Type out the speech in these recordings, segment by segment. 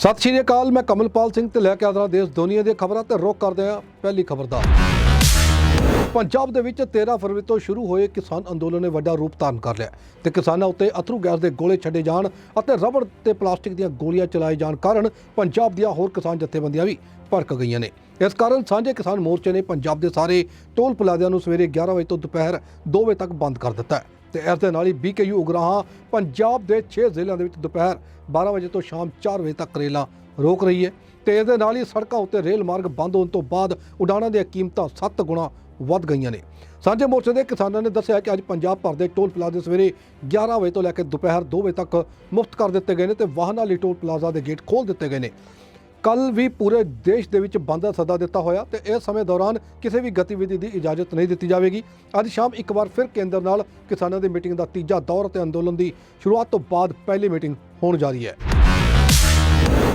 ਸਤਿ ਸ਼੍ਰੀ ਅਕਾਲ, ਮੈਂ ਕਮਲਪਾਲ ਸਿੰਘ ਤੇ ਲੈ ਕੇ ਆਦਰਾ ਦੇਸ਼ ਦੁਨੀਆ ਦੀਆਂ ਖਬਰਾਂ ਤੇ ਰੁਕ ਕਰਦੇ ਹਾਂ ਪਹਿਲੀ ਖਬਰ ਦਾ। ਪੰਜਾਬ ਦੇ ਵਿੱਚ 13 ਫਰਵਰੀ ਤੋਂ ਸ਼ੁਰੂ ਹੋਏ ਕਿਸਾਨ ਅੰਦੋਲਨ ਨੇ ਵੱਡਾ ਰੂਪ ਧਾਰਨ ਕਰ ਲਿਆ ਤੇ ਕਿਸਾਨਾਂ ਉੱਤੇ ਅਥਰੂ ਗੈਸ ਦੇ ਗੋਲੇ ਛੱਡੇ ਜਾਣ ਅਤੇ ਰਬੜ ਤੇ ਪਲਾਸਟਿਕ ਦੀਆਂ ਗੋਲੀਆਂ ਚਲਾਏ ਜਾਣ ਕਾਰਨ ਪੰਜਾਬ ਦੀਆਂ ਹੋਰ ਕਿਸਾਨ ਜਥੇਬੰਦੀਆਂ ਵੀ ਭੜਕ ਗਈਆਂ ਨੇ। ਇਸ ਕਾਰਨ ਸਾਂਝੇ ਕਿਸਾਨ ਮੋਰਚੇ ਨੇ ਪੰਜਾਬ ਦੇ ਸਾਰੇ ਟੋਲ ਪਲਾਜ਼ਿਆਂ ਨੂੰ ਸਵੇਰੇ 11 ਵਜੇ ਤੋਂ ਦੁਪਹਿਰ 2 ਵਜੇ ਤੱਕ ਬੰਦ ਕਰ ਦਿੱਤਾ ਹੈ। ਤੇ ਇਸ ਦੇ ਨਾਲ ਹੀ ਬੀਕੇਯੂ ਉਗਰਾਹਾਂ ਪੰਜਾਬ ਦੇ 6 ਜ਼ਿਲ੍ਹਿਆਂ ਦੇ ਵਿੱਚ ਦੁਪਹਿਰ 12 ਵਜੇ ਤੋਂ ਸ਼ਾਮ 4 ਵਜੇ ਤੱਕ ਰੇਲਾਂ ਰੋਕ ਰਹੀ ਹੈ ਤੇ ਇਸ ਦੇ ਨਾਲ ਹੀ ਸੜਕਾਂ ਉੱਤੇ ਰੇਲ ਮਾਰਗ ਬੰਦ ਹੋਣ ਤੋਂ ਬਾਅਦ ਉਡਾਣਾਂ ਦੀਆਂ ਕੀਮਤਾਂ 7 ਗੁਣਾ ਵੱਧ ਗਈਆਂ ਨੇ। ਸਾਂਝੇ ਮੋਰਚੇ ਦੇ ਕਿਸਾਨਾਂ ਨੇ ਦੱਸਿਆ ਕਿ ਅੱਜ ਪੰਜਾਬ ਭਰ ਦੇ ਟੋਲ ਪਲਾਜ਼ੇ ਸਵੇਰੇ 11 ਵਜੇ ਤੋਂ ਲੈ ਕੇ ਦੁਪਹਿਰ 2 ਵਜੇ ਤੱਕ ਮੁਫਤ ਕਰ ਦਿੱਤੇ ਗਏ ਨੇ ਤੇ ਵਾਹਨਾਂ ਲਈ ਟੋਲ ਪਲਾਜ਼ਾ ਦੇ ਗੇਟ ਖੋਲ੍ਹ ਦਿੱਤੇ ਗਏ ਨੇ। ਕੱਲ ਵੀ ਪੂਰੇ ਦੇਸ਼ ਦੇ ਵਿੱਚ ਬੰਦ ਦਾ ਸੱਦਾ ਦਿੱਤਾ ਹੋਇਆ ਤੇ ਇਸ ਸਮੇਂ ਦੌਰਾਨ ਕਿਸੇ ਵੀ ਗਤੀਵਿਧੀ ਦੀ ਇਜਾਜ਼ਤ ਨਹੀਂ ਦਿੱਤੀ ਜਾਵੇਗੀ। ਅੱਜ ਸ਼ਾਮ ਇੱਕ ਵਾਰ ਫਿਰ ਕੇਂਦਰ ਨਾਲ ਕਿਸਾਨਾਂ ਦੀ ਮੀਟਿੰਗ ਦਾ ਤੀਜਾ ਦੌਰ ਅਤੇ ਅੰਦੋਲਨ ਦੀ ਸ਼ੁਰੂਆਤ ਤੋਂ ਬਾਅਦ ਪਹਿਲੀ ਮੀਟਿੰਗ ਹੋਣ ਜਾ ਰਹੀ ਹੈ।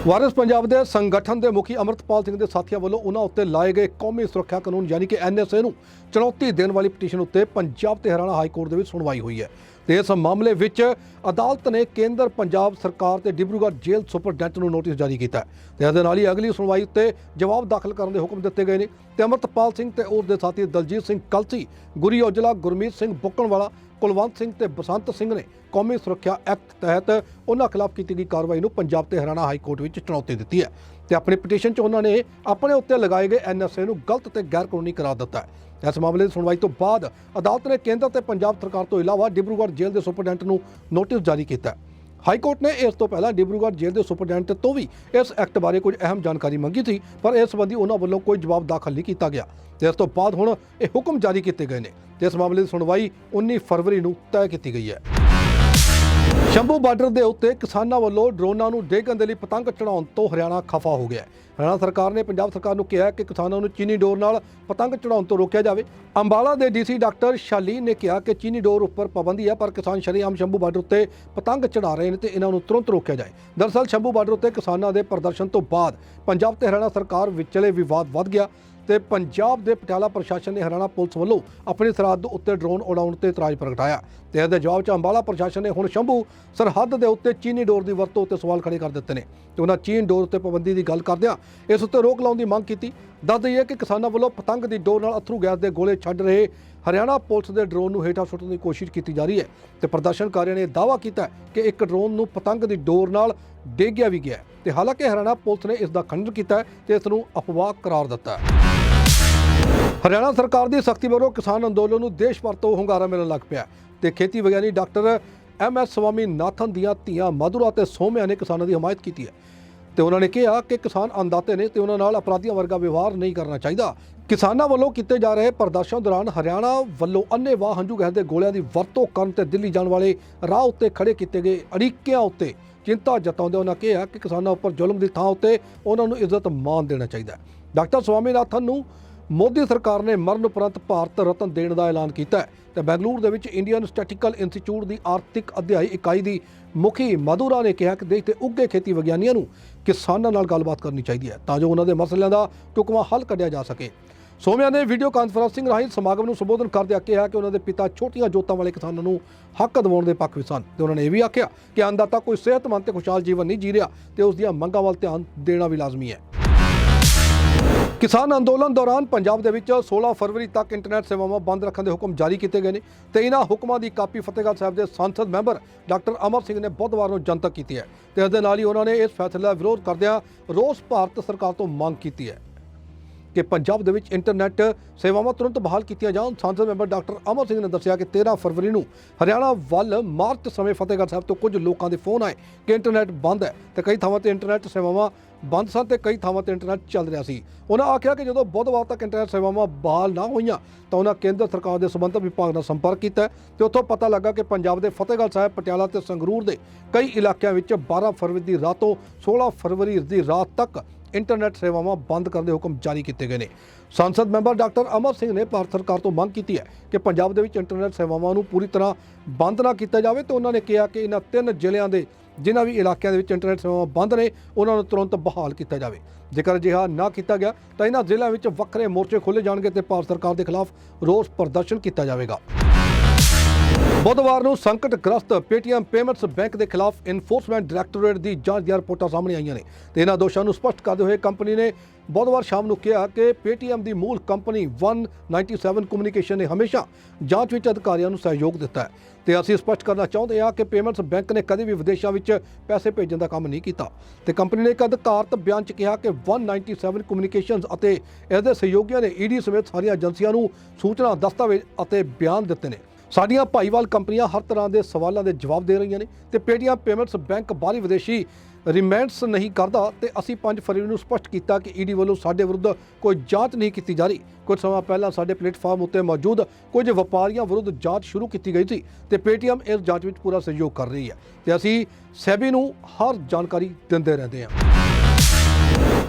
ਵਾਰਿਸ ਪੰਜਾਬ ਦੇ ਸੰਗਠਨ ਦੇ ਮੁਖੀ ਅਮਰਤਪਾਲ ਸਿੰਘ ਦੇ ਸਾਥੀਆਂ ਵੱਲੋਂ ਉਹਨਾਂ ਉੱਤੇ ਲਾਏ ਗਏ ਕੌਮੀ ਸੁਰੱਖਿਆ ਕਾਨੂੰਨ ਯਾਨੀ ਕਿ ਐਨਐਸਏ ਨੂੰ ਚੁਣੌਤੀ ਦੇਣ ਵਾਲੀ ਪਟੀਸ਼ਨ ਉੱਤੇ ਪੰਜਾਬ ਤੇ ਹਰਿਆਣਾ ਹਾਈ ਕੋਰਟ ਦੇ ਵਿੱਚ ਸੁਣਵਾਈ ਹੋਈ ਹੈ। ਤੇ ਇਸ ਮਾਮਲੇ ਵਿੱਚ ਅਦਾਲਤ ਨੇ ਕੇਂਦਰ ਪੰਜਾਬ ਸਰਕਾਰ ਤੇ ਡਿਬਰੂਗੜ੍ਹ ਜੇਲ੍ਹ ਸੁਪਰਡੈਂਟ ਨੂੰ ਨੋਟਿਸ ਜਾਰੀ ਕੀਤਾ ਹੈ। ਤੇ ਇਹਦੇ ਨਾਲ ਹੀ ਅਗਲੀ ਸੁਣਵਾਈ ਉੱਤੇ ਜਵਾਬ ਦਾਖਲ ਕਰਨ ਦੇ ਹੁਕਮ ਦਿੱਤੇ ਗਏ ਨੇ ਤੇ ਅਮਰਤਪਾਲ ਸਿੰਘ ਤੇ ਉਸ ਦੇ ਸਾਥੀ ਦਲਜੀਤ ਸਿੰਘ ਕਲਸੀ, ਗੁਰੀ ਔਜਲਾ, ਗੁਰਮੀਤ ਸਿੰਘ ਬੁੱਕਣਵਾਲਾ, ਕੁਲਵੰਤ ਸਿੰਘ ਤੇ ਬਸੰਤ ਸਿੰਘ ਨੇ ਕੌਮੀ ਸੁਰੱਖਿਆ ਐਕਟ ਤਹਿਤ ਉਹਨਾਂ ਖਿਲਾਫ ਕੀਤੀ ਗਈ ਕਾਰਵਾਈ ਨੂੰ ਪੰਜਾਬ ਤੇ ਹਰਿਆਣਾ ਹਾਈ ਕੋਰਟ ਵਿੱਚ ਚੁਣੌਤੀ ਦਿੱਤੀ ਹੈ। ਤੇ ਆਪਣੀ ਪਟੀਸ਼ਨ 'ਚ ਉਹਨਾਂ ਨੇ ਆਪਣੇ ਉੱਤੇ ਲਗਾਏ ਗਏ ਐਨਐਸਏ ਨੂੰ ਗਲਤ ਤੇ ਗੈਰ ਕਾਨੂੰਨੀ ਕਰਾਰ ਦਿੱਤਾ ਹੈ। ਇਸ ਮਾਮਲੇ ਦੀ ਸੁਣਵਾਈ ਤੋਂ ਬਾਅਦ ਅਦਾਲਤ ਨੇ ਕੇਂਦਰ ਤੇ ਪੰਜਾਬ ਸਰਕਾਰ ਤੋਂ ਇਲਾਵਾ ਡਿਬਰੂਗੜ੍ਹ ਜੇਲ੍ਹ ਦੇ ਸੁਪਰਡੈਂਟ ਨੂੰ ਨੋਟਿਸ ਜਾਰੀ ਕੀਤਾ ਹੈ। ਹਾਈ ਕੋਰਟ ਨੇ ਇਸ ਤੋਂ ਪਹਿਲਾਂ ਡਿਬਰੂਗੜ੍ਹ ਜੇਲ੍ਹ ਦੇ ਸੁਪਰਡੈਂਟ ਤੋਂ ਵੀ ਇਸ ਐਕਟ ਬਾਰੇ ਕੁਝ ਅਹਿਮ ਜਾਣਕਾਰੀ ਮੰਗੀ ਸੀ, ਪਰ ਇਸ ਸੰਬੰਧੀ ਉਹਨਾਂ ਵੱਲੋਂ ਕੋਈ ਜਵਾਬ ਦਾਖਲ ਨਹੀਂ ਕੀਤਾ ਗਿਆ। ਤੇ ਇਸ ਤੋਂ ਬਾਅਦ ਹੁਣ ਇਹ ਹੁਕਮ ਜਾਰੀ ਕੀਤੇ ਗਏ ਨੇ। ਤੇ ਇਸ ਮਾਮਲੇ ਦੀ ਸੁਣਵਾਈ 19 ਫਰਵਰੀ ਨੂੰ ਤੈਅ ਕੀਤੀ ਗਈ ਹੈ। ਸ਼ੰਭੂ ਬਾਰਡਰ ਦੇ ਉੱਤੇ ਕਿਸਾਨਾਂ ਵੱਲੋਂ ਡਰੋਨਾਂ ਨੂੰ ਡੇਗਣ ਦੇ ਲਈ ਪਤੰਗ ਚੜਾਉਣ ਤੋਂ ਹਰਿਆਣਾ ਖਫਾ ਹੋ ਗਿਆ ਹੈ। ਹਰਿਆਣਾ ਸਰਕਾਰ ਨੇ ਪੰਜਾਬ ਸਰਕਾਰ ਨੂੰ ਕਿਹਾ ਕਿ ਕਿਸਾਨਾਂ ਨੂੰ ਚੀਨੀ ਡੋਰ ਨਾਲ ਪਤੰਗ ਚੜਾਉਣ ਤੋਂ ਰੋਕਿਆ ਜਾਵੇ। ਅੰਬਾਲਾ ਦੇ ਡੀਸੀ ਡਾਕਟਰ ਸ਼ਾਲੀ ਨੇ ਕਿਹਾ ਕਿ ਚੀਨੀ ਡੋਰ ਉੱਪਰ ਪਾਬੰਦੀ ਹੈ, ਪਰ ਕਿਸਾਨ ਸ਼ਰੇਆਮ ਸ਼ੰਭੂ ਬਾਰਡਰ ਉੱਤੇ ਪਤੰਗ ਚੜਾ ਰਹੇ ਨੇ ਤੇ ਇਹਨਾਂ ਨੂੰ ਤੁਰੰਤ ਰੋਕਿਆ ਜਾਏ। ਦਰਅਸਲ ਸ਼ੰਭੂ ਬਾਰਡਰ ਉੱਤੇ ਕਿਸਾਨਾਂ ਦੇ ਪ੍ਰਦਰਸ਼ਨ ਤੋਂ ਬਾਅਦ ਪੰਜਾਬ ਤੇ ਹਰਿਆਣਾ ਸਰਕਾਰ ਵਿਚਲੇ ਵਿਵਾਦ ਵੱਧ ਗਿਆ। ਤੇ ਪੰਜਾਬ ਦੇ ਪਟਿਆਲਾ ਪ੍ਰਸ਼ਾਸਨ ਨੇ ਹਰਿਆਣਾ ਪੁਲਿਸ ਵੱਲੋਂ ਆਪਣੀ ਸਰਹੱਦ ਉੱਤੇ ਡਰੋਨ ਉਡਾਉਣ ਤੇ ਇਤਰਾਜ਼ ਪ੍ਰਗਟਾਇਆ। ਤੇ ਇਹਦੇ ਜਵਾਬ 'ਚ ਅੰਬਾਲਾ ਪ੍ਰਸ਼ਾਸਨ ਨੇ ਹੁਣ ਸ਼ੰਭੂ ਸਰਹੱਦ ਦੇ ਉੱਤੇ ਚੀਨੀ ਡੋਰ ਦੀ ਵਰਤੋਂ ਉੱਤੇ ਸਵਾਲ ਖੜੇ ਕਰ ਦਿੱਤੇ ਨੇ। ਤੇ ਉਹਨਾਂ ਚੀਨ ਡੋਰ ਉੱਤੇ ਪਾਬੰਦੀ ਦੀ ਗੱਲ ਕਰਦਿਆਂ ਇਸ ਉੱਤੇ ਰੋਕ ਲਾਉਣ ਦੀ ਮੰਗ ਕੀਤੀ। ਦੱਸ ਦਈਏ ਕਿ ਕਿਸਾਨਾਂ ਵੱਲੋਂ ਪਤੰਗ ਦੀ ਡੋਰ ਨਾਲ ਅਥਰੂ ਗੈਸ ਦੇ ਗੋਲੇ ਛੱਡ ਰਹੇ ਹਰਿਆਣਾ ਪੁਲਿਸ ਦੇ ਡਰੋਨ ਨੂੰ ਹੇਠਾਂ ਸੁੱਟਣ ਦੀ ਕੋਸ਼ਿਸ਼ ਕੀਤੀ ਜਾ ਰਹੀ ਹੈ। ਤੇ ਪ੍ਰਦਰਸ਼ਨਕਾਰੀਆਂ ਨੇ ਦਾਅਵਾ ਕੀਤਾ ਕਿ ਇੱਕ ਡਰੋਨ ਨੂੰ ਪਤੰਗ ਦੀ ਡੋਰ ਨਾਲ ਡੇਗਿਆ ਵੀ ਗਿਆ ਹੈ। ਤੇ ਹਾਲਾਂਕਿ ਹਰਿਆਣਾ ਪੁਲਿਸ ਨੇ ਇਸ ਦਾ ਖੰਡਨ ਕੀਤਾ ਹੈ ਤੇ ਇਸ ਨੂੰ ਅਫਵਾਹ ਕਰਾਰ ਦਿੱਤਾ ਹੈ। ਹਰਿਆਣਾ ਸਰਕਾਰ ਦੀ ਸਖਤੀ ਵੱਲੋਂ ਕਿਸਾਨ ਅੰਦੋਲਨ ਨੂੰ ਦੇਸ਼ ਭਰ ਤੋਂ ਹੁੰਗਾਰਾ ਮਿਲਣ ਲੱਗ ਪਿਆ ਤੇ ਖੇਤੀ ਵਿਗਿਆਨੀ doctor M S Swaminathan ਦੀਆਂ ਧੀਆਂ ਮਧੁਰਾ ਤੇ ਸੋਮਿਆ ਨੇ ਕਿਸਾਨਾਂ ਦੀ ਹਮਾਇਤ ਕੀਤੀ ਹੈ। ਤੇ ਉਹਨਾਂ ਨੇ ਕਿਹਾ ਕਿ ਕਿਸਾਨ ਅੰਦਾਤੇ ਨੇ ਤੇ ਉਹਨਾਂ ਨਾਲ ਅਪਰਾਧੀਆਂ ਵਰਗਾ ਵਿਵਹਾਰ ਨਹੀਂ ਕਰਨਾ ਚਾਹੀਦਾ। ਕਿਸਾਨਾਂ ਵੱਲੋਂ ਕੀਤੇ ਜਾ ਰਹੇ ਪ੍ਰਦਰਸ਼ਨ ਦੌਰਾਨ ਹਰਿਆਣਾ ਵੱਲੋਂ ਅੰਨ੍ਹੇਵਾਹ ਹੰਝੂ ਗੈਸ ਦੇ ਗੋਲਿਆਂ ਦੀ ਵਰਤੋਂ ਕਰਨ ਤੇ ਦਿੱਲੀ ਜਾਣ ਵਾਲੇ ਰਾਹ ਉੱਤੇ ਖੜੇ ਕੀਤੇ ਗਏ ਅੜਿੱਕਿਆਂ ਉੱਤੇ ਚਿੰਤਾ ਜਤਾਉਂਦੇ ਉਹਨਾਂ ਕਿਹਾ ਕਿ ਕਿਸਾਨਾਂ ਉੱਪਰ ਜ਼ੁਲਮ ਦੀ ਥਾਂ ਉੱਤੇ ਉਹਨਾਂ ਨੂੰ ਇੱਜ਼ਤ ਮਾਣ ਦੇਣਾ ਚਾਹੀਦਾ ਡਾਕਟਰ ਸਵਾਮੀਨਾਥਨ ਨੂੰ ਮੋਦੀ ਸਰਕਾਰ ਨੇ ਮਰਨ ਉਪਰੰਤ ਭਾਰਤ ਰਤਨ ਦੇਣ ਦਾ ਐਲਾਨ ਕੀਤਾ ਹੈ ਤੇ ਬੈਂਗਲੁਰੂ ਦੇ ਵਿੱਚ ਇੰਡੀਅਨ ਸਟੈਟਿਕਲ ਇੰਸਟੀਚਿਊਟ ਦੀ ਆਰਥਿਕ ਅਧਿਆਈ ਇਕਾਈ ਦੀ ਮੁਖੀ ਮਧੁਰਾ ਨੇ ਕਿਹਾ ਕਿ ਦੇਸ਼ ਦੇ ਉੱਗੇ ਖੇਤੀ ਵਿਗਿਆਨੀਆਂ ਨੂੰ ਕਿਸਾਨਾਂ ਨਾਲ ਗੱਲਬਾਤ ਕਰਨੀ ਚਾਹੀਦੀ ਹੈ ਤਾਂ ਜੋ ਉਹਨਾਂ ਦੇ ਮਸਲਿਆਂ ਦਾ ਟੁਕਮਾ ਹੱਲ ਕੱਢਿਆ ਜਾ ਸਕੇ। ਸੋਮਿਆ ਨੇ ਵੀਡੀਓ ਕਾਨਫਰੰਸਿੰਗ ਰਾਹੀਂ ਸਮਾਗਮ ਨੂੰ ਸੰਬੋਧਨ ਕਰਦਿਆਂ ਕਿਹਾ ਕਿ ਉਹਨਾਂ ਦੇ ਪਿਤਾ ਛੋਟੀਆਂ ਜੋਤਾਂ ਵਾਲੇ ਕਿਸਾਨਾਂ ਨੂੰ ਹੱਕ ਦਿਵਾਉਣ ਦੇ ਪੱਖ ਵਿੱਚ ਸਨ ਤੇ ਉਹਨਾਂ ਨੇ ਇਹ ਵੀ ਆਖਿਆ ਕਿ ਅੰਨਦਾਤਾ ਕੋਈ ਸਿਹਤਮੰਦ ਤੇ ਖੁਸ਼ਹਾਲ ਜੀਵਨ ਨਹੀਂ ਜੀ ਰਿਹਾ ਤੇ ਉਸ ਦੀਆਂ ਮੰਗਾਂ ਵੱਲ ਧਿਆਨ ਦੇਣਾ ਵੀ ਲਾਜ਼ਮੀ ਹੈ। ਕਿਸਾਨ ਅੰਦੋਲਨ ਦੌਰਾਨ ਪੰਜਾਬ ਦੇ ਵਿੱਚ 16 ਫਰਵਰੀ ਤੱਕ ਇੰਟਰਨੈਟ ਸੇਵਾਵਾਂ ਬੰਦ ਰੱਖਣ ਦੇ ਹੁਕਮ ਜਾਰੀ ਕੀਤੇ ਗਏ ਨੇ ਤੇ ਇਹਨਾਂ ਹੁਕਮਾਂ ਦੀ ਕਾਪੀ ਫਤਿਹਗੜ੍ਹ ਸਾਹਿਬ ਦੇ ਸੰਸਦ ਮੈਂਬਰ ਡਾਕਟਰ ਅਮਰ ਸਿੰਘ ਨੇ ਬੁੱਧਵਾਰ ਨੂੰ ਜਨਤਕ ਕੀਤੀ ਹੈ ਤੇ ਇਸ ਦੇ ਨਾਲ ਹੀ ਉਹਨਾਂ ਨੇ ਇਸ ਫੈਸਲੇ ਦਾ ਵਿਰੋਧ ਕਰਦਿਆਂ ਰੋਸ ਭਾਰਤ ਸਰਕਾਰ ਤੋਂ ਮੰਗ ਕੀਤੀ ਹੈ। ਕਿ ਪੰਜਾਬ ਦੇ ਵਿੱਚ ਇੰਟਰਨੈਟ ਸੇਵਾਵਾਂ ਤੁਰੰਤ ਬਹਾਲ ਕੀਤੀਆਂ ਜਾਣ। ਸੰਸਦ ਮੈਂਬਰ ਡਾਕਟਰ ਅਮਰ ਸਿੰਘ ਨੇ ਦੱਸਿਆ ਕਿ 13 ਫਰਵਰੀ ਨੂੰ ਹਰਿਆਣਾ ਵੱਲ ਮਾਰਚ ਸਮੇਂ ਫਤਿਹਗੜ੍ਹ ਸਾਹਿਬ ਤੋਂ ਕੁਝ ਲੋਕਾਂ ਦੇ ਫੋਨ ਆਏ ਕਿ ਇੰਟਰਨੈਟ ਬੰਦ ਹੈ ਤੇ ਕਈ ਥਾਵਾਂ ਤੇ ਇੰਟਰਨੈਟ ਸੇਵਾਵਾਂ ਬੰਦ ਸਨ ਤੇ ਕਈ ਥਾਵਾਂ ਤੇ ਇੰਟਰਨੈਟ ਚੱਲ ਰਿਹਾ ਸੀ। ਉਹਨਾਂ ਆਖਿਆ ਕਿ ਜਦੋਂ ਬੁੱਧਵਾਰ ਤੱਕ ਇੰਟਰਨੈਟ ਸੇਵਾਵਾਂ ਬਹਾਲ ਨਾ ਹੋਈਆਂ ਤਾਂ ਉਹਨਾਂ ਕੇਂਦਰ ਸਰਕਾਰ ਦੇ ਸੰਬੰਧਿਤ ਵਿਭਾਗ ਨਾਲ ਸੰਪਰਕ ਕੀਤਾ ਤੇ ਉੱਥੋਂ ਪਤਾ ਲੱਗਾ ਕਿ ਪੰਜਾਬ ਦੇ ਫਤਿਹਗੜ੍ਹ ਸਾਹਿਬ, ਪਟਿਆਲਾ ਤੇ ਸੰਗਰੂਰ ਦੇ ਕਈ ਇਲਾਕਿਆਂ ਵਿੱਚ 12 ਫਰਵਰੀ ਦੀ ਰਾਤ ਤੋਂ 16 ਫਰਵਰੀ ਦੀ ਰਾਤ ਤੱਕ ਇੰਟਰਨੈਟ ਸੇਵਾਵਾਂ ਬੰਦ ਕਰਨ ਦੇ ਹੁਕਮ ਜਾਰੀ ਕੀਤੇ ਗਏ ਨੇ। ਸੰਸਦ ਮੈਂਬਰ ਡਾਕਟਰ ਅਮਰ ਸਿੰਘ ਨੇ ਭਾਰਤ ਸਰਕਾਰ ਤੋਂ ਮੰਗ ਕੀਤੀ ਹੈ ਕਿ ਪੰਜਾਬ ਦੇ ਵਿੱਚ ਇੰਟਰਨੈਟ ਸੇਵਾਵਾਂ ਨੂੰ ਪੂਰੀ ਤਰ੍ਹਾਂ ਬੰਦ ਨਾ ਕੀਤਾ ਜਾਵੇ ਤੇ ਉਹਨਾਂ ਨੇ ਕਿਹਾ ਕਿ ਇਹਨਾਂ ਤਿੰਨ ਜ਼ਿਲ੍ਹਿਆਂ ਦੇ ਜਿਨ੍ਹਾਂ ਵੀ ਇਲਾਕਿਆਂ ਦੇ ਵਿੱਚ ਇੰਟਰਨੈਟ ਸੇਵਾਵਾਂ ਬੰਦ ਨੇ, ਉਹਨਾਂ ਨੂੰ ਤੁਰੰਤ ਬਹਾਲ ਕੀਤਾ ਜਾਵੇ। ਜੇਕਰ ਅਜਿਹਾ ਨਾ ਕੀਤਾ ਗਿਆ ਤਾਂ ਇਹਨਾਂ ਜ਼ਿਲ੍ਹਿਆਂ ਵਿੱਚ ਵੱਖਰੇ ਮੋਰਚੇ ਖੋਲ੍ਹੇ ਜਾਣਗੇ ਤੇ ਭਾਰਤ ਸਰਕਾਰ ਦੇ ਖਿਲਾਫ ਰੋਸ ਪ੍ਰਦਰਸ਼ਨ ਕੀਤਾ ਜਾਵੇਗਾ। ਬੁੱਧਵਾਰ ਨੂੰ ਸੰਕਟਗ੍ਰਸਤ ਪੇਟੀਐਮ ਪੇਮੈਂਟਸ ਬੈਂਕ ਦੇ ਖਿਲਾਫ ਇਨਫੋਰਸਮੈਂਟ ਡਾਇਰੈਕਟੋਰੇਟ ਦੀ ਜਾਂਚ ਦੀਆਂ ਰਿਪੋਰਟਾਂ ਸਾਹਮਣੇ ਆਈਆਂ ਨੇ ਤੇ ਇਹਨਾਂ ਦੋਸ਼ਾਂ ਨੂੰ ਸਪਸ਼ਟ ਕਰਦੇ ਹੋਏ ਕੰਪਨੀ ਨੇ ਬੁੱਧਵਾਰ ਸ਼ਾਮ ਨੂੰ ਕਿਹਾ ਕਿ ਪੇਟੀਐਮ ਦੀ ਮੂਲ ਕੰਪਨੀ 197 ਕਮਿਊਨੀਕੇਸ਼ਨ ਨੇ ਹਮੇਸ਼ਾ ਜਾਂਚ ਵਿੱਚ ਅਧਿਕਾਰੀਆਂ ਨੂੰ ਸਹਿਯੋਗ ਦਿੱਤਾ ਹੈ ਤੇ ਅਸੀਂ ਸਪਸ਼ਟ ਕਰਨਾ ਚਾਹੁੰਦੇ ਹਾਂ ਕਿ ਪੇਮੈਂਟਸ ਬੈਂਕ ਨੇ ਕਦੇ ਵੀ ਵਿਦੇਸ਼ਾਂ ਵਿੱਚ ਪੈਸੇ ਭੇਜਣ ਦਾ ਕੰਮ ਨਹੀਂ ਕੀਤਾ ਤੇ ਕੰਪਨੀ ਨੇ ਇੱਕ ਅਧਿਕਾਰਤ ਬਿਆਨ 'ਚ ਕਿਹਾ ਕਿ 197 ਕਮਿਊਨੀਕੇਸ਼ਨਸ ਅਤੇ ਇਸ ਦੇ ਸਹਿਯੋਗੀਆਂ ਨੇ ਈਡੀ ਸਮੇਤ ਸਾਰੀਆਂ ਏਜੰਸੀਆਂ ਨੂੰ ਸੂਚਨਾ, ਦਸਤਾਵੇਜ਼ ਅਤੇ ਬਿਆਨ ਦਿੱਤੇ ਨੇ। ਸਾਡੀਆਂ ਭਾਈਵਾਲ ਕੰਪਨੀਆਂ ਹਰ ਤਰ੍ਹਾਂ ਦੇ ਸਵਾਲਾਂ ਦੇ ਜਵਾਬ ਦੇ ਰਹੀਆਂ ਨੇ ਤੇ ਪੇਟੀਐਮ ਪੇਮੈਂਟਸ ਬੈਂਕ ਬਾਹਰੀ ਵਿਦੇਸ਼ੀ ਰਿਮੈਂਡਸ ਨਹੀਂ ਕਰਦਾ ਤੇ ਅਸੀਂ 5 ਫਰਵਰੀ ਨੂੰ ਸਪਸ਼ਟ ਕੀਤਾ ਕਿ ਈਡੀ ਵੱਲੋਂ ਸਾਡੇ ਵਿਰੁੱਧ ਕੋਈ ਜਾਂਚ ਨਹੀਂ ਕੀਤੀ ਜਾ ਰਹੀ। ਕੁਝ ਸਮਾਂ ਪਹਿਲਾਂ ਸਾਡੇ ਪਲੇਟਫਾਰਮ ਉੱਤੇ ਮੌਜੂਦ ਕੁਝ ਵਪਾਰੀਆਂ ਵਿਰੁੱਧ ਜਾਂਚ ਸ਼ੁਰੂ ਕੀਤੀ ਗਈ ਸੀ ਤੇ ਪੇਟੀਐਮ ਇਸ ਜਾਂਚ ਵਿੱਚ ਪੂਰਾ ਸਹਿਯੋਗ ਕਰ ਰਹੀ ਹੈ ਤੇ ਅਸੀਂ ਸੈਬੀ ਨੂੰ ਹਰ ਜਾਣਕਾਰੀ ਦਿੰਦੇ ਰਹਿੰਦੇ ਹਾਂ।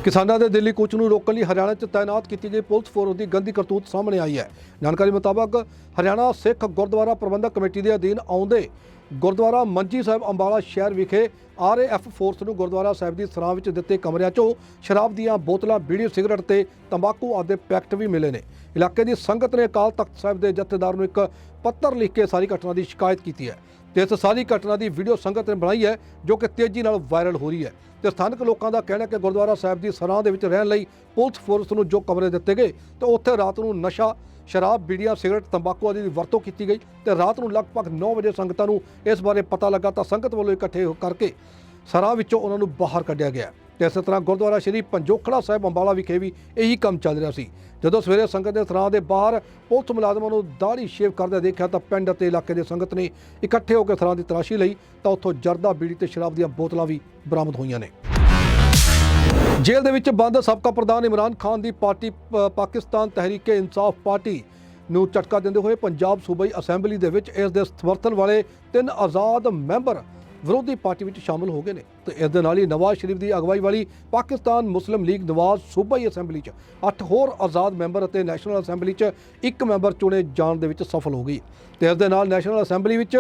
ਕਿਸਾਨਾਂ ਦੇ ਦਿੱਲੀ ਕੂਚ ਨੂੰ ਰੋਕਣ ਲਈ ਹਰਿਆਣਾ 'ਚ ਤਾਇਨਾਤ ਕੀਤੀ ਗਈ ਪੁਲਿਸ ਫੋਰਸ ਦੀ ਗੰਦੀ ਕਰਤੂਤ ਸਾਹਮਣੇ ਆਈ ਹੈ। ਜਾਣਕਾਰੀ ਮੁਤਾਬਕ ਹਰਿਆਣਾ ਸਿੱਖ ਗੁਰਦੁਆਰਾ ਪ੍ਰਬੰਧਕ ਕਮੇਟੀ ਦੇ ਅਧੀਨ ਆਉਂਦੇ ਗੁਰਦੁਆਰਾ ਮੰਜੀ ਸਾਹਿਬ ਅੰਬਾਲਾ ਸ਼ਹਿਰ ਵਿਖੇ ਆਰਏਐਫ ਫੋਰਸ ਨੂੰ ਗੁਰਦੁਆਰਾ ਸਾਹਿਬ ਦੀ ਸਰਾਂ ਵਿੱਚ ਦਿੱਤੇ ਕਮਰਿਆਂ 'ਚੋਂ ਸ਼ਰਾਬ ਦੀਆਂ ਬੋਤਲਾਂ, ਬੀੜੀ, ਸਿਗਰਟ ਤੇ ਤੰਬਾਕੂ ਆਦਿ ਪੈਕਟ ਵੀ ਮਿਲੇ ਨੇ। ਇਲਾਕੇ ਦੀ ਸੰਗਤ ਨੇ ਅਕਾਲ ਤਖਤ ਸਾਹਿਬ ਦੇ ਜਥੇਦਾਰ ਨੂੰ ਇੱਕ ਪੱਤਰ ਲਿਖ ਕੇ ਸਾਰੀ ਘਟਨਾ ਦੀ ਸ਼ਿਕਾਇਤ ਕੀਤੀ ਹੈ। ਤੇ ਇਸ ਸਾਰੀ ਘਟਨਾ ਦੀ ਵੀਡੀਓ ਸੰਗਤ ਨੇ ਬਣਾਈ ਹੈ, ਜੋ ਕਿ ਤੇਜ਼ੀ ਨਾਲ ਵਾਇਰਲ ਹੋ ਰਹੀ ਹੈ। ਤੇ ਸਥਾਨਕ ਲੋਕਾਂ ਦਾ ਕਹਿਣਾ ਹੈ ਕਿ ਗੁਰਦੁਆਰਾ ਸਾਹਿਬ ਦੀ ਸਰਾਂ ਦੇ ਵਿੱਚ ਰਹਿਣ ਲਈ ਪੁਲਿਸ ਫੋਰਸ ਨੂੰ ਜੋ ਕਮਰੇ ਦਿੱਤੇ ਗਏ, ਤੇ ਉੱਥੇ ਰਾਤ ਨੂੰ ਨਸ਼ਾ, ਸ਼ਰਾਬ, ਬੀੜੀਆਂ, ਸਿਗਰਟ, ਤੰਬਾਕੂ ਆਦਿ ਦੀ ਵਰਤੋਂ ਕੀਤੀ ਗਈ ਤੇ ਰਾਤ ਨੂੰ ਲਗਭਗ 9 ਵਜੇ ਸੰਗਤਾਂ ਨੂੰ ਇਸ ਬਾਰੇ ਪਤਾ ਲੱਗਾ ਤਾਂ ਸੰਗਤ ਵੱਲੋਂ ਇਕੱਠੇ ਹੋ ਕਰਕੇ ਸਰਾਂ ਵਿੱਚੋਂ ਉਹਨਾਂ ਨੂੰ ਬਾਹਰ ਕੱਢਿਆ ਗਿਆ। ਤੇ ਇਸੇ ਤਰ੍ਹਾਂ ਗੁਰਦੁਆਰਾ ਸ਼੍ਰੀ ਪੰਜੋਖੜਾ ਸਾਹਿਬ ਅੰਬਾਲਾ ਵਿਖੇ ਵੀ ਇਹੀ ਕੰਮ ਚੱਲ ਰਿਹਾ ਸੀ। ਜਦੋਂ ਸਵੇਰੇ ਸੰਗਤ ਦੇ ਸਰਾਂ ਦੇ ਬਾਹਰ ਪੁਲਿਸ ਮੁਲਾਜ਼ਮਾਂ ਨੂੰ ਦਾੜੀ ਸ਼ੇਵ ਕਰਦੇ ਦੇਖਿਆ ਤਾਂ ਪਿੰਡ ਅਤੇ ਇਲਾਕੇ ਦੇ ਸੰਗਤ ਨੇ ਇਕੱਠੇ ਹੋ ਕੇ ਸਰਾਂ ਦੀ ਤਰਾਸ਼ੀ ਲਈ ਤਾਂ ਉੱਥੋਂ ਜਰਦਾ ਬੀੜੀ ਤੇ ਸ਼ਰਾਬ ਦੀਆਂ ਬੋਤਲਾਂ ਵੀ ਬਰਾਮਦ ਹੋਈਆਂ ਨੇ। ਜੇਲ੍ਹ ਦੇ ਵਿੱਚ ਬੰਦ ਸਾਬਕਾ ਪ੍ਰਧਾਨ ਇਮਰਾਨ ਖਾਨ ਦੀ ਪਾਰਟੀ ਪਾਕਿਸਤਾਨ ਤਹਿਰੀਕੇ ਇਨਸਾਫ ਪਾਰਟੀ ਨੂੰ ਝਟਕਾ ਦਿੰਦੇ ਹੋਏ ਪੰਜਾਬ ਸੂਬਾਈ ਅਸੈਂਬਲੀ ਦੇ ਵਿੱਚ ਇਸ ਦੇ ਸਮਰਥਨ ਵਾਲੇ ਤਿੰਨ ਆਜ਼ਾਦ ਮੈਂਬਰ ਵਿਰੋਧੀ ਪਾਰਟੀ ਵਿੱਚ ਸ਼ਾਮਲ ਹੋ ਗਏ ਨੇ ਤੇ ਇਸ ਦੇ ਨਾਲ ਹੀ ਨਵਾਜ਼ ਸ਼ਰੀਫ ਦੀ ਅਗਵਾਈ ਵਾਲੀ ਪਾਕਿਸਤਾਨ ਮੁਸਲਿਮ ਲੀਗ ਨਵਾਜ਼ ਸੂਬਾਈ ਅਸੈਂਬਲੀ 'ਚ ਅੱਠ ਹੋਰ ਆਜ਼ਾਦ ਮੈਂਬਰ ਅਤੇ ਨੈਸ਼ਨਲ ਅਸੈਂਬਲੀ 'ਚ ਇੱਕ ਮੈਂਬਰ ਚੁਣੇ ਜਾਣ ਦੇ ਵਿੱਚ ਸਫਲ ਹੋ ਗਈ ਤੇ ਇਸ ਦੇ ਨਾਲ ਨੈਸ਼ਨਲ ਅਸੈਂਬਲੀ ਵਿੱਚ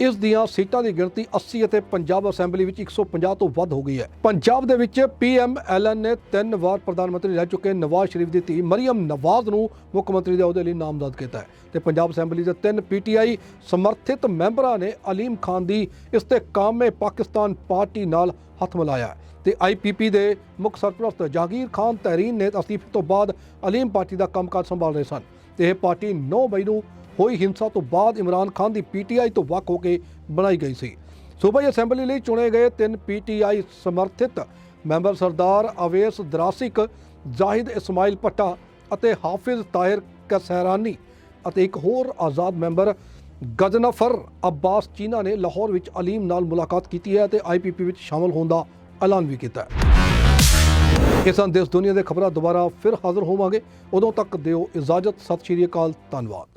ਇਸ ਦੀਆਂ ਸੀਟਾਂ ਦੀ ਗਿਣਤੀ 80 ਅਤੇ ਪੰਜਾਬ ਅਸੈਂਬਲੀ ਵਿੱਚ 150 ਤੋਂ ਵੱਧ ਹੋ ਗਈ ਹੈ। ਪੰਜਾਬ ਦੇ ਵਿੱਚ ਪੀਐਮਐਲਐਨ ਨੇ ਤਿੰਨ ਵਾਰ ਪ੍ਰਧਾਨ ਮੰਤਰੀ ਰਹਿ ਚੁੱਕੇ ਨਵਾਜ਼ ਸ਼ਰੀਫ ਦੀ ਧੀ ਮਰੀਮ ਨਵਾਜ਼ ਨੂੰ ਮੁੱਖ ਮੰਤਰੀ ਦੇ ਅਹੁਦੇ ਲਈ ਨਾਮਜ਼ਦ ਕੀਤਾ ਹੈ ਤੇ ਪੰਜਾਬ ਅਸੈਂਬਲੀ ਦੇ ਤਿੰਨ ਪੀਟੀਆਈ ਸਮਰਥਿਤ ਮੈਂਬਰਾਂ ਨੇ ਅਲੀਮ ਖਾਨ ਦੀ ਇਸ 'ਤੇ ਕਾਮੇ ਪਾਕਿਸਤਾਨ ਪਾਰਟੀ ਨਾਲ ਹੱਥ ਮਿਲਾਇਆ ਹੈ ਤੇ ਆਈਪੀਪੀ ਦੇ ਮੁੱਖ ਸਰਪ੍ਰਸਤ ਜਹਾਂਗੀਰ ਖਾਨ ਤਹਿਰੀਨ ਨੇ ਅਸਤੀਫੇ ਤੋਂ ਬਾਅਦ ਅਲੀਮ ਪਾਰਟੀ ਦਾ ਕੰਮਕਾਜ ਸੰਭਾਲ ਰਹੇ ਸਨ ਤੇ ਇਹ ਪਾਰਟੀ 9 ਮਈ ਨੂੰ ਹੋਈ ਹਿੰਸਾ ਤੋਂ ਬਾਅਦ ਇਮਰਾਨ ਖਾਨ ਦੀ ਪੀਟੀਆਈ ਤੋਂ ਵੱਖ ਹੋ ਕੇ ਬਣਾਈ ਗਈ ਸੀ। ਸੂਬਾਈ ਅਸੈਂਬਲੀ ਲਈ ਚੁਣੇ ਗਏ ਤਿੰਨ ਪੀਟੀਆਈ ਸਮਰਥਿਤ ਮੈਂਬਰ ਸਰਦਾਰ ਅਵੇਸ ਦਰਾਸਿਕ, ਜ਼ਾਹਿਦ ਇਸਮਾਇਲ ਪੱਟਾ ਅਤੇ ਹਾਫਿਜ਼ ਤਾਹਿਰ ਕਸਹਿਰਾਨੀ ਅਤੇ ਇੱਕ ਹੋਰ ਆਜ਼ਾਦ ਮੈਂਬਰ ਗਜ਼ਨਫਰ ਅબ્ਬਾਸ ਚੀਨਾ ਨੇ ਲਾਹੌਰ ਵਿੱਚ ਅਲੀਮ ਨਾਲ ਮੁਲਾਕਾਤ ਕੀਤੀ ਹੈ ਤੇ ਆਈਪੀਪੀ ਵਿੱਚ ਸ਼ਾਮਲ ਹੋਣ ਦਾ ਐਲਾਨ ਵੀ ਕੀਤਾ ਹੈ। ਇਹ ਦੇਸ਼ ਦੁਨੀਆ ਦੇ ਖਬਰਾਂ, ਦੁਬਾਰਾ ਫਿਰ ਹਾਜ਼ਰ ਹੋਵਾਂਗੇ। ਉਦੋਂ ਤੱਕ ਦਿਓ ਇਜਾਜ਼ਤ। ਸਤਿ ਸ਼੍ਰੀ ਅਕਾਲ। ਧੰਨਵਾਦ।